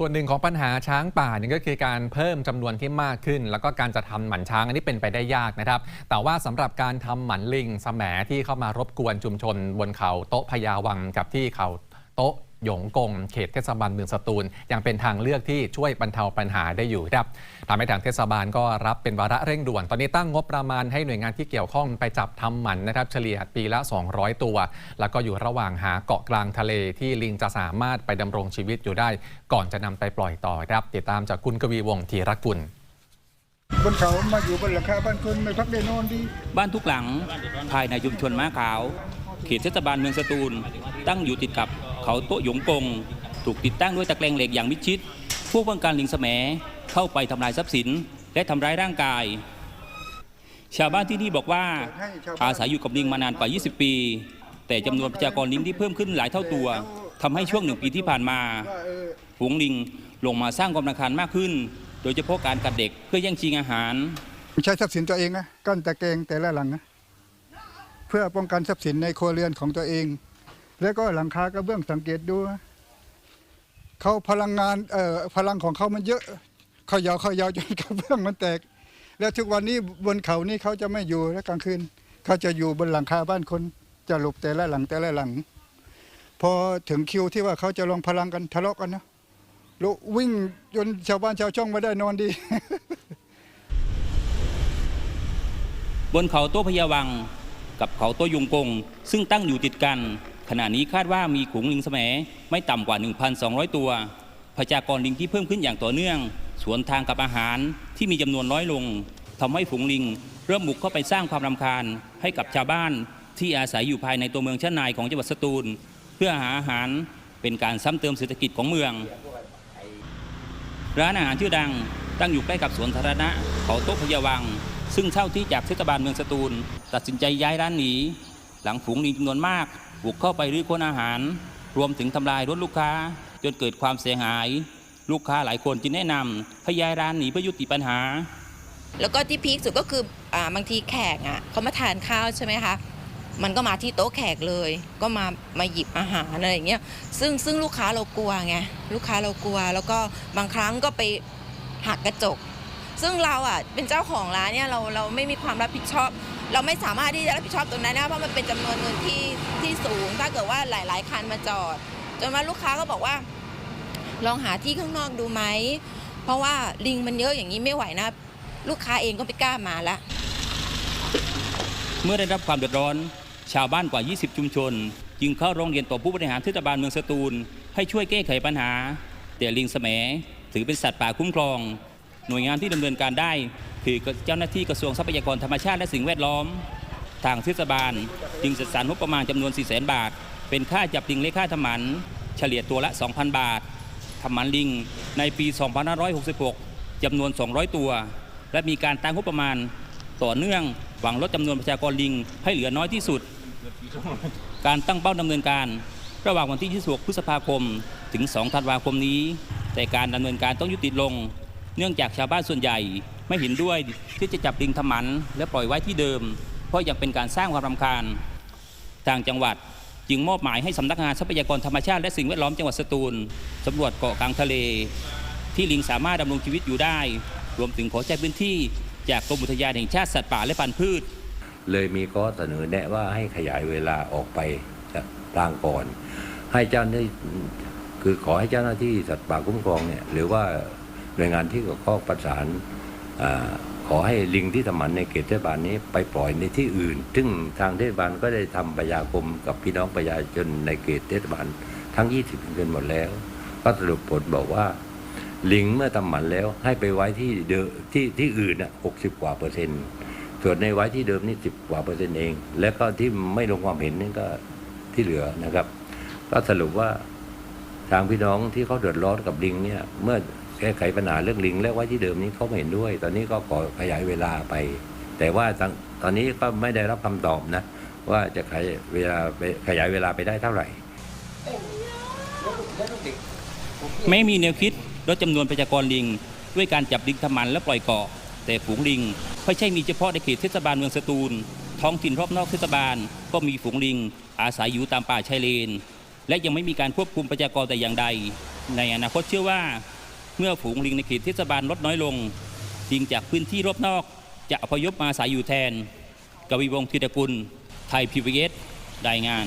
ส่วนหนึ่งของปัญหาช้างป่านี่ก็คือการเพิ่มจำนวนที่มากขึ้น แล้วก็การจะทำหมันช้างอันนี้เป็นไปได้ยากนะครับ แต่ว่าสำหรับการทำหมันลิงสแหมที่เข้ามารบกวนชุมชน บนเขาโต๊ะพญาวังกับที่เขาโต๊ะ หยงกงเขตเทศบาลเมืองสตูล ยังเป็นทางเลือกที่ช่วยบรรเทาปัญหาได้อยู่ครับทำให้ทางเทศบาลก็รับเป็นวาระเร่งด่วน ตอนนี้ตั้งงบประมาณให้หน่วยงานที่เกี่ยวข้องไปจับทำหมันนะครับเฉลี่ยปีละ 200 ตัว แล้วก็อยู่ระหว่างหาเกาะกลางทะเลที่ลิงจะสามารถไปดำรงชีวิตอยู่ได้ ก่อนจะนำไปปล่อยต่อครับ ติดตามจากคุณกวีวงศ์ธีรกุลบนเขามาอยู่บนหลังคาบ้านคนไม่พักได้นอนดี บ้านทุกหลังภายในชุมชนม้าขาว เขตเทศบาลเมืองสตูล ตั้งอยู่ติดกับ เขาโต๊ะหยงกง ถูกติดตั้งด้วยตะแกรงเหล็กอย่างมิดชิด ผู้ป้องกันลิงแสมเข้าไปทำลายทรัพย์สิน และทำร้ายร่างกาย ชาวบ้านที่นี่บอกว่าอาศัยอยู่กับลิงมานานกว่า 20 ปี แต่จำนวนประชากรลิงที่เพิ่มขึ้นหลายเท่าตัวทำให้ช่วงหนึ่งปีที่ผ่านมาฝูงลิงลงมาสร้างความรำคาญมากขึ้น โดยเฉพาะการกัดเด็กเพื่อแย่งชิงอาหารใช้ทรัพย์สินตัวเองนะกั้นตะแกรงแต่ละหลังนะเพื่อป้องกันทรัพย์สินในครัวเรือนของตัวเอง แล้วก็หลังคากระเบื้องสังเกตดูเขาพลังงานเอ่อพลังของเขามันเยอะเขายาวเขายาวจนกระเบื้องมันแตก แล้วทุกวันนี้บนเขานี่เขาจะไม่อยู่แล้วกลางคืนเขาจะอยู่บนหลังคาบ้านคนจะหลบแต่ละหลังแต่ละหลัง พอถึงคิวที่ว่าเขาจะลองพลังกันทะเลาะกันนะแล้ววิ่งจนชาวบ้านชาวช่องไม่ได้นอนดี บนเขาโตพญาวังกับเขาโตยุงกง ซึ่งตั้งอยู่ติดกัน ขณะนี้คาดว่ามีขุงลิงแสมไม่ต่ำกว่า 1,200 ตัวประชากรลิงที่เพิ่มขึ้นอย่างต่อเนื่อง สวนทางกับอาหารที่มีจำนวนน้อยลงทำให้ฝูงลิง เริ่มบุกเข้าไปสร้างความรำคาญให้กับชาวบ้านที่อาศัยอยู่ภายในตัวเมืองชั้นในของจังหวัดสตูล เพื่อหาอาหารเป็นการซ้ำเติมเศรษฐกิจของเมือง ร้านอาหารชื่อดังตั้งอยู่ใกล้กับสวนสาธารณะเขาโต๊ะพญาวัง ซึ่งเช่าที่จากเทศบาลเมืองสตูล ตัดสินใจย้ายร้านหนีหลังฝูงลิงจำนวนมาก บุกเข้าไปรื้อค้นอาหาร รวมถึงทำลายรถลูกค้า จนเกิดความเสียหาย ลูกค้าหลายคนจึงแนะนำให้ย้ายร้านหนีเพื่อยุติปัญหา แล้วก็ที่พีคสุดก็คืออ่าบางทีแขกอะเขามาทานข้าวใช่ไหมคะมันก็มาที่โต๊ะแขกเลย ก็มามาหยิบอาหารอะไรอย่างเงี้ยซึ่งซึ่งลูกค้าเรากลัวไงลูกค้าเรากลัว แล้วก็บางครั้งก็ไปหักกระจก ซึ่งเราอะเป็นเจ้าของร้านเนี่ยเราเราไม่มีความรับผิดชอบ เราไม่สามารถที่จะรับผิดชอบตรงนั้นนะเพราะมันเป็นจำนวนเงินที่ที่สูง ถ้าเกิดว่าหลาย ๆคันมาจอด จนว่าลูกค้าก็บอกว่า ลองหาที่ข้างนอกดูไหมเพราะว่าลิงมันเยอะอย่างนี้ไม่ไหวนะ ลูกค้าเองก็ไม่กล้ามาละเมื่อได้รับความเดือดร้อน ชาวบ้านกว่า 20 ชุมชน จึงเข้าร้องเรียนต่อผู้บริหารเทศบาลเมืองสตูล ให้ช่วยแก้ไขปัญหา แต่ลิงแสมถือเป็นสัตว์ป่าคุ้มครอง หน่วยงานที่ดำเนินการได้ คือเจ้าหน้าที่กระทรวงทรัพยากรธรรมชาติและสิ่งแวดล้อม ทางเทศบาล จึงจัดสรรงบประมาณจำนวน4 0 0 0 0 0 บาท เป็นค่าจับลิงและค่าทำหมัน เฉลี่ยตัวละ 2,000 บาททำหมันลิงในปี 2566จำนวน 200 ตัว และมีการตั้งงบประมาณต่อเนื่องหวังลดจำนวนประชากรลิงให้เหลือน้อยที่สุด การตั้งเป้าดำเนินการ ระหว่างวันที่ 26 พฤษภาคม ถึง 2 ธันวาคมนี้ แต่การดำเนินการต้องยุติลง เนื่องจากชาวบ้านส่วนใหญ่ไม่เห็นด้วยที่จะจับลิงทำหมัน และปล่อยไว้ที่เดิม เพราะยังเป็นการสร้างความรำคาญทางจังหวัดจึงมอบหมายให้สำนักงานทรัพยากรธรรมชาติและสิ่งแวดล้อมจังหวัดสตูลสำรวจเกาะกลางทะเล ที่ลิงสามารถดำรงชีวิตอยู่ได้ รวมถึงขอใช้พื้นที่ จากกรมอุทยานแห่งชาติสัตว์ป่าและพันธุ์พืช เลยมีข้อเสนอแนะว่าให้ขยายเวลาออกไปจากทางก่อน ให้เจ้าหน้าที่คือขอให้เจ้าหน้าที่สัตว์ป่าคุ้มครองเนี่ยหรือว่า หน่วยงานที่เกี่ยวข้องประสานอขอให้ลิงที่ทำหมันในเขตเทศบาลนี้ไปปล่อยในที่อื่น ซึ่งทางเทศบาลก็ได้ทำประชาคมกับพี่น้องประชาชนในเขตเทศบาลทั้ง 20ชุมชนหมดแล้ว ก็สรุปผลบอกว่า ลิงเมื่อทำหมันแล้วให้ไปไว้ที่เดิมที่ที่อื่นอะหกสิบกว่าเปอร์เซ็นต์ส่วนในไว้ที่เดิมนี่สิบกว่าเปอร์เซ็นต์เอง แล้วก็ที่ไม่ลงความเห็นนี่ก็ที่เหลือนะครับ ก็สรุปว่าทางพี่น้องที่เขาเดือดร้อนกับลิงเนี่ยเมื่อ แก้ไขปัญหาเรื่องลิงและไว้ที่เดิมนี้เขาไม่เห็นด้วย ตอนนี้ก็ขอขยายเวลาไป แต่ว่าตอนนี้ก็ไม่ได้รับคำตอบนะ ว่าจะขยายเวลาขยายเวลาไปได้เท่าไหร่แม้มีแนวคิดลดจำนวนประชากรลิง ด้วยการจับลิงทำมันและปล่อยเกาะ แต่ฝูงลิงไม่ใช่มีเฉพาะในเขตเทศบาลเมืองสตูล ท้องถิ่นรอบนอกเทศบาล ก็มีฝูงลิง อาศัยอยู่ตามป่าชายเลน และยังไม่มีการควบคุมประชากรแต่อย่างใด ในอนาคตเชื่อว่า เมื่อฝูงลิงในเขตเทศบาลลดน้อยลงลิงจากพื้นที่รอบนอกจะอพยพมาอาศัยอยู่แทน กวีวงศ์ธีรกุล ไทยพีวีเอสรายงาน